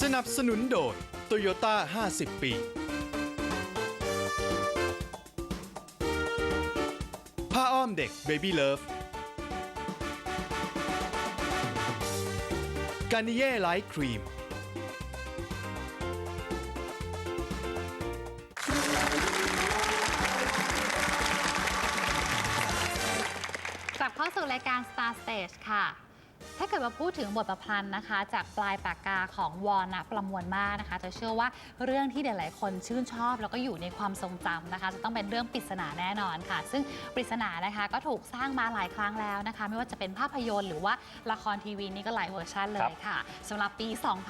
สนับสนุนโดย Toyota 50 ปี ผ้าอ้อมเด็ก Baby Love กานิเย่ไลท์ครีม กลับเข้าสู่รายการ Star Stage ค่ะ ถ้าเกิดว่าพูดถึงบทประพันธ์นะคะ จากปลายปากกาของวอนะประมวลมากนะคะจะเชื่อว่าเรื่องที่หลายๆ คนชื่นชอบ แล้วก็อยู่ในความทรงจำนะคะ จะต้องเป็นเรื่องปริศนาแน่นอนค่ะ ซึ่งปริศนานะคะก็ถูกสร้างมาหลายครั้งแล้วนะคะ ไม่ว่าจะเป็นภาพยนตร์หรือว่าละครทีวีนี่ก็หลายเวอร์ชันเลยค่ะสำหรับปี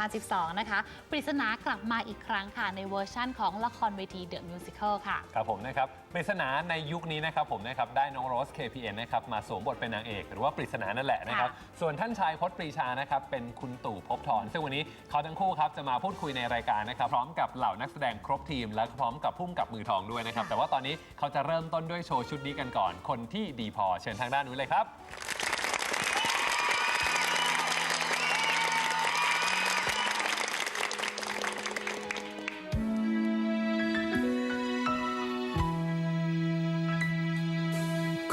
2012 นะคะ ปริศนากลับมาอีกครั้งค่ะในเวอร์ชั่นของละครเวที The Musical ค่ะ ครับผมนะครับ ปริศนาในยุคนี้นะครับผมนะครับได้น้องโรส KPN นะครับมาสวมบทเป็นนางเอก หรือว่าปริศนานั่นแหละนะครับค่ะส่วนท่านชายพจน์ปรีชานะครับเป็นคุณตู่ภพบทรซึ่งวันนี้เขาทั้งคู่ครับจะมาพูดคุยในรายการนะครับพร้อมกับเหล่านักแสดงครบทีม และพร้อมกับพุ่มกับมือทองด้วยนะครับแต่ว่าตอนนี้เขาจะเริ่มต้นด้วยโชว์ชุดนี้กันก่อน คนที่ดีพอเชิญทางด้านนู้นเลยครับ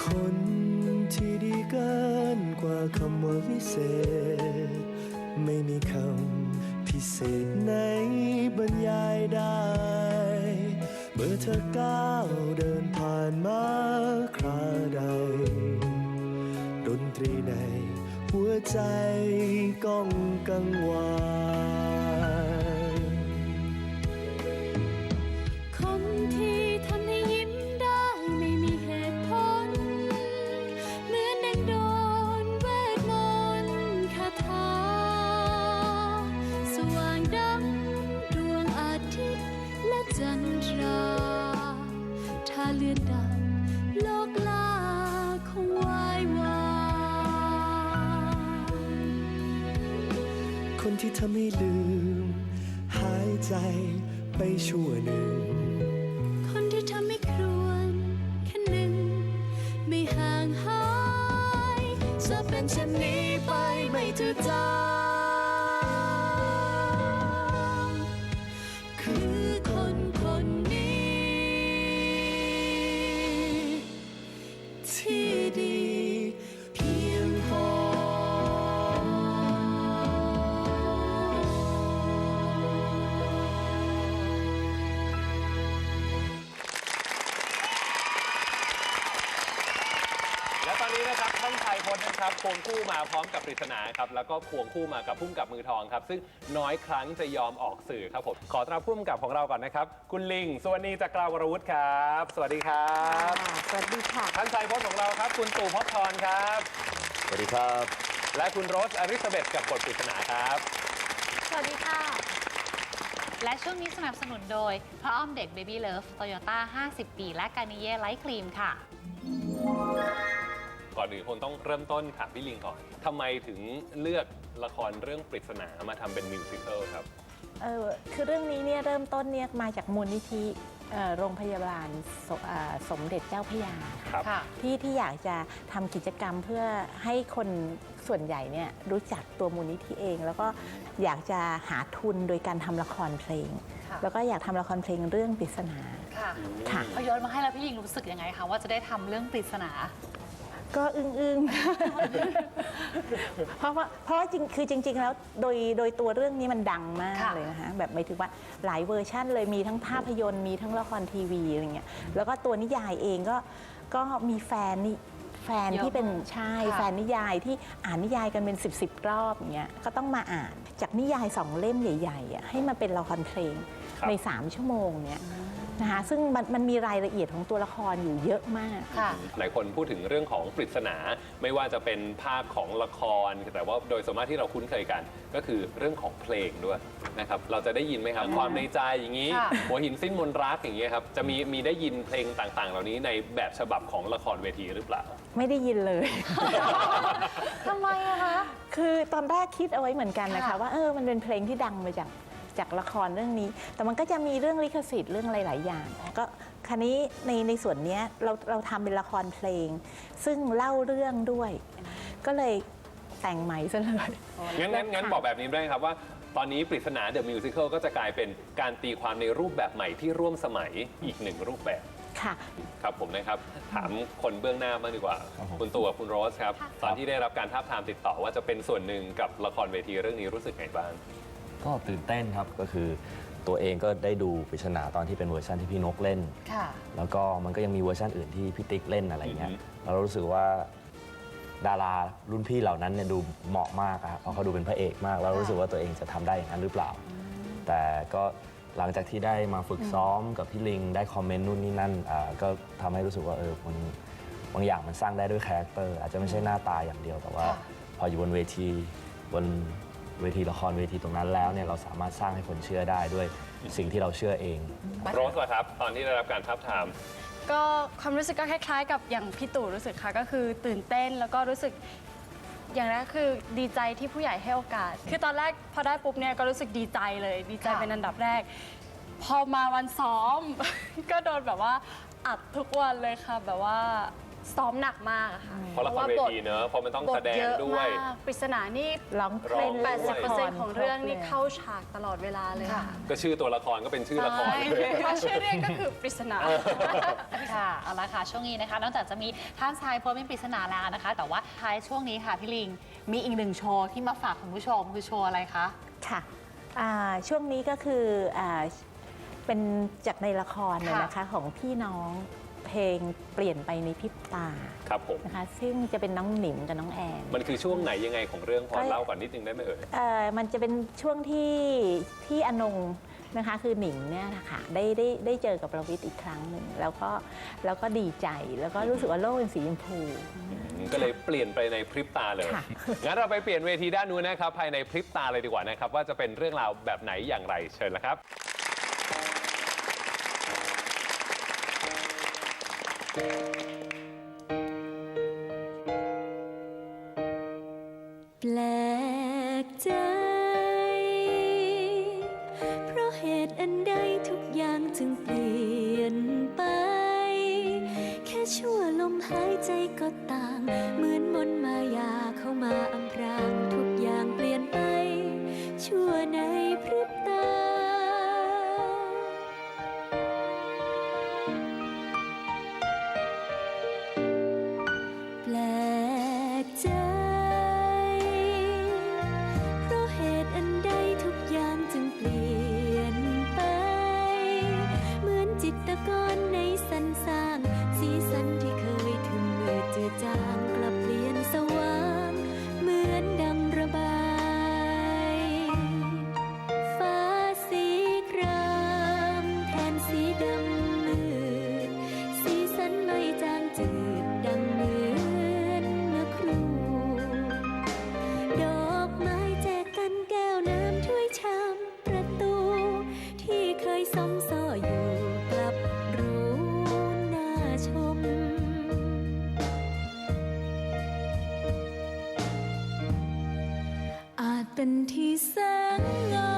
คนที่ดีเกินกว่าคำว่าวิเศษ ไม่มีคำพิเศษไหนบรรยายได้ เมื่อเธอก้าวเดินผ่านมาคราใด ดนตรีในหัวใจก้องกังวานคน ถ้าเลือนดับโลกลาคงวายวายคนที่ทำให้ลืม หายใจไปชั่วหนึ่ง คนที่ทำให้ครวนแค่หนึ่ง ไม่ห่างหายจะเป็นเช่นนี้ไปไม่จืดจ และตอนนี้นะครับท่านชายพจน์นะครับควงคู่มาพร้อมกับปริศนาครับแล้วก็ควงคู่มากับพุ่มกับมือทองครับ ซึ่งน้อยครั้งจะยอมออกสื่อครับผมขอต้อนรับพุ่มกับของเราก่อนนะครับ คุณลิงสวัสดีจากกราวรวุฒิครับ สวัสดีครับสวัสดีค่ะ ท่านชายพจน์ของเราครับ คุณตู่พบทรครับ สวัสดีครับ และคุณโรสอริสเบตกับบทปริศนาครับ สวัสดีค่ะ และช่วงนี้สนับสนุนโดยพระอ้อมเด็ก Baby Love Toyota 50 ปี และกานิเย่ไลท์ครีมค่ะ ก่อนอื่นคงต้องเริ่มต้นถามพี่ลิงก่อนทำไมถึงเลือกละครเรื่องปริศนามาทำเป็นมิวสิควลครับ เออคือเรื่องนี้เนี่ยเริ่มต้นเนี่ยมาจากมูลนิธิเอ่อโรงพยาบาลสเอ่อสมเด็จเจ้าพระยาครับ ค่ะ ที่ที่อยากจะทำกิจกรรมเพื่อให้คนส่วนใหญ่เนี่ยรู้จักตัวมูลนิธิเอง แล้วก็อยากจะหาทุนโดยการทำละครเพลง ค่ะ แล้วก็อยากทำละครเพลงเรื่องปริศนาค่ะค่ะ เขาโยนมาให้แล้วพี่ยิงรู้สึกยังไงคะว่าจะได้ทำเรื่องปริศนา ก็อึ้งอึ้งๆ เพราะว่าเพราะว่าจริงคือจริง ๆ แล้วโดยโดยตัวเรื่องนี้มันดังมากค่ะเลยนะคะแบบหมายถึงว่าหลายเวอร์ชั่นเลยมีทั้งภาพยนตร์มีทั้งละครทีวีอะไรเงี้ยแล้วก็ตัวนิยายเองก็ก็มีแฟนนี่แฟนที่เป็นใช่แฟนนิยายที่อ่านนิยายกันเป็น 10บสรอบอย่างเงี้ยก็ต้องมาอ่านจากนิยายสองเล่มใหญ่ๆอะให้มาเป็นละครเพลงครับ ใน 3 ชั่วโมงเนี่ย นะคะซึ่งมันมันมีรายละเอียดของตัวละครอยู่เยอะมาก ค่ะ หลายคนพูดถึงเรื่องของปริศนา ไม่ว่าจะเป็นภาพของละคร แต่ว่าโดยส่วนมากที่เราคุ้นเคยกัน ก็คือเรื่องของเพลงด้วยนะครับเราจะได้ยินไหมครับความในใจอย่างนี้ ค่ะ หัวหินสิ้นมนรักอย่างนี้ยครับจะมีมีได้ยินเพลงต่างๆ เหล่านี้ในแบบฉบับของละครเวทีหรือเปล่า ไม่ได้ยินเลย ทำไมอะคะ คือตอนแรกคิดเอาไว้เหมือนกันนะคะ ค่ะว่าเออมันเป็นเพลงที่ดังมาจาก จากละครเรื่องนี้ แต่มันก็จะมีเรื่องลิขสิทธิ์เรื่องอะไรหลายอย่าง ก็คันนี้ในในส่วนเนี้ยเราเราทำเป็นละครเพลง ซึ่งเล่าเรื่องด้วย ก็เลยแต่งใหม่ซะเลยงั้นงั้นงั้นบอกแบบนี้ได้ไหมครับว่าตอนนี้ปริศนาเดอะมิวสิควลก็จะกลายเป็นการตีความในรูปแบบใหม่ที่ร่วมสมัยอีกหนึ่งรูปแบบค่ะครับผมนะครับ ถามคนเบื้องหน้าบ้างดีกว่าครับผมคุณตัวคุณโรสครับ ตอนที่ได้รับการท้าบทามติดต่อว่าจะเป็นส่วนหนึ่งกับละครเวทีเรื่องนี้รู้สึกไงบ้าง ก็ตื่นเต้นครับก็คือตัวเองก็ได้ดูปริศนาตอนที่เป็นเวอร์ชันที่พี่นกเล่น ค่ะ แล้วก็มันก็ยังมีเวอร์ชันอื่นที่พี่ติ๊กเล่นอะไรเงี้ยอือฮึเรารู้สึกว่าดารารุ่นพี่เหล่านั้นเนี่ยดูเหมาะมากอะครับเพราะเขาดูเป็นพระเอกมาก แล้วรู้สึกว่าตัวเองจะทำได้อย่างนั้นหรือเปล่า แต่ก็หลังจากที่ได้มาฝึกซ้อมกับพี่ลิงได้คอมเมนต์นู่นนี่นั่นอ่าก็ทำให้รู้สึกว่าเออมันบางอย่างมันสร้างได้ด้วยคาแรคเตอร์อาจจะไม่ใช่หน้าตาอย่างเดียวแต่ว่า ค่ะ พออยู่บนเวทีบน เวทีละครเวทีตรงนั้นแล้วเนี่ยเราสามารถสร้างให้คนเชื่อได้ด้วยสิ่งที่เราเชื่อเอง โรสล่ะครับ ตอนที่ได้รับการท้าบทาม ก็ความรู้สึกก็คล้ายๆ กับอย่างพี่ตู่รู้สึกค่ะ ก็คือตื่นเต้นแล้วก็รู้สึกอย่างแรกคือดีใจที่ผู้ใหญ่ให้โอกาส คือตอนแรกพอได้ปุ๊บเนี่ยก็รู้สึกดีใจเลย ดีใจค่ะเป็นอันดับแรก พอมาวันซ้อม ก็โดนแบบว่าอัดทุกวันเลยค่ะแบบว่า ซ้อมหนักมากอะค่ะเพราะละครเวทีเนอะเพราะมันต้องบแสทดงเยอะด้วย มากปริศนานี่ร้องเพลง ร้องด้วย 80%ของเรื่องนี่เข้าฉากตลอดเวลาเลยค่ะ ก็ชื่อตัวละครก็เป็นชื่อละครใช่เลย เพราะชื่อเรื่องก็คือปริศนา ค่ะเอาละค่ะช่วงนี้นะคะ นอกจากจะมีท่านชายโพสต์เป็นปริศนาแล้วนะคะ แต่ว่าท้ายช่วงนี้ค่ะพี่ลิงมีอีกหนึ่งโชว์ที่มาฝากคุณผู้ชมคือโชว์อะไรคะค่ะอ่าช่วงนี้ก็คืออาเป็นจากในละครน่ะค่ะนะคะของพี่น้อง เพลงเปลี่ยนไปในพริบตาครับผม นะคะ ซึ่งจะเป็นน้องหนิมกับน้องแอน มันคือช่วงไหนยังไงของเรื่องพอก็เล่าก่อนนิดนึงได้ไหมเอ่ย เอ่อมันจะเป็นช่วงที่ที่อนงนะคะคือหนิงเนี่ยนะคะได้ได้ได้เจอกับประวิทย์อีกครั้งหนึ่งแล้วก็แล้วก็ดีใจแล้วก็รู้สึกว่าโลกเป็นสีชมพู ก็เลยเปลี่ยนไปในพริบตาเลย ค่ะ งั้นเราไปเปลี่ยนเวทีด้านนู้นนะครับ ภายในพริบตาเลยดีกว่านะครับ ว่าจะเป็นเรื่องราวแบบไหนอย่างไรเชิญละครับ แปลกใจ เพราะเหตุอันใดทุกอย่างจึงเปลี่ยนไป แค่ชั่วลมหายใจก็ต่าง เหมือนมนต์มายาเข้ามาอำพรางทุกอย่างเปลี่ยนไป ชั่วในพริบตา เป็นที่แสงเงา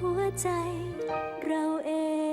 หัวใจเราเอง